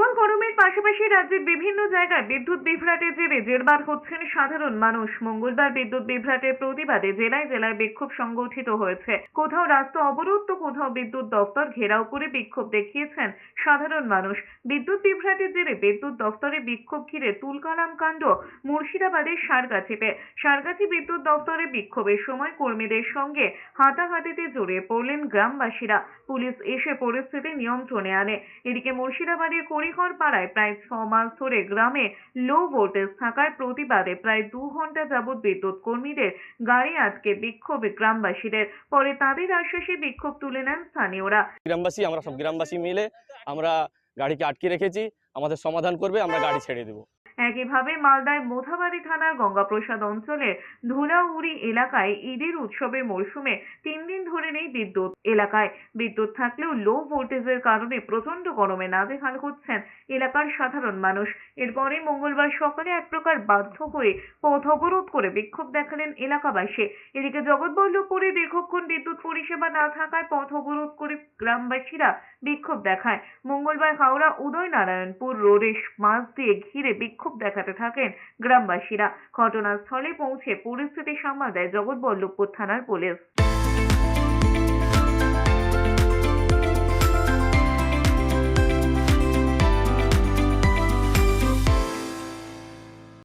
প্রবল গরমের পাশাপাশি রাজ্যের বিভিন্ন জায়গায় বিদ্যুৎ বিভ্রাটের জেরে জেরবার হচ্ছেন সাধারণ মানুষ। মঙ্গলবার বিদ্যুৎ বিভ্রাটের প্রতিবাদে জেলায় জেলায় বিক্ষোভ সংগঠিত হয়েছে। কোথাও রাস্তা অবরোধ, তো কোথাও বিদ্যুৎ দপ্তর ঘেরাও করে বিক্ষোভ দেখিয়েছেন সাধারণ মানুষ। বিদ্যুৎ বিভ্রাটের জেরে বিদ্যুৎ দপ্তরে বিক্ষোভ ঘিরে তুলকালাম কাণ্ড মুর্শিদাবাদের সারগাছিতে সারগাছি বিদ্যুৎ দপ্তরে বিক্ষোভের সময় কর্মীদের সঙ্গে হাতাহাতিতে জড়িয়ে পড়লেন গ্রামবাসীরা। পুলিশ এসে পরিস্থিতি নিয়ন্ত্রণে আনে। এদিকে মুর্শিদাবাদের করিহর পাড়ায় প্রায় ছ মাস ধরে গ্রামে লো ভোল্টেজ থাকার প্রতিবাদে প্রায় দু ঘণ্টা যাবৎ বিদ্যুৎ কর্মীদের গাড়ি আটকে বিক্ষোভে গ্রামবাসীদের। পরে তাদের আশ্বাসে বিক্ষোভ তুলে নেন স্থানীয়রা। গ্রামবাসী, আমরা সব গ্রামবাসী মিলে আমরা গাড়িকে আটকে রেখেছি, আমাদের সমাধান করবে, আমরা গাড়ি ছেড়ে দেবো। একইভাবে মালদায় মোথাবাড়ি থানার গঙ্গাপ্রসাদ অঞ্চলের ধুলাউড়ি এলাকায় ঈদের উৎসবের মরশুমে তিন দিন ধরে নেই বিদ্যুৎ। এলাকায় বিদ্যুৎ থাকলেও লো ভোল্টেজের কারণে প্রচণ্ড গরমে নাজেহাল হচ্ছেন এলাকার সাধারণ মানুষ। এরপরে মঙ্গলবার সকালে এক প্রকার বাধ্য হয়ে পথ অবরোধ করে বিক্ষোভ দেখালেন এলাকাবাসী। এদিকে জগৎবল্লভপুরে দীর্ঘক্ষণ বিদ্যুৎ পরিষেবা না থাকায় পথ অবরোধ করে গ্রামবাসীরা বিক্ষোভ দেখায়। মঙ্গলবার হাওড়া উদয়নারায়ণপুর রোডের মাঝ দিয়ে ঘিরে বিক্ষোভ দেখাতে থাকেন গ্রামবাসীরা। ঘটনাস্থলে পৌঁছে পরিস্থিতি সামাল দেয় জগৎবল্লভপুর থানার পুলিশ।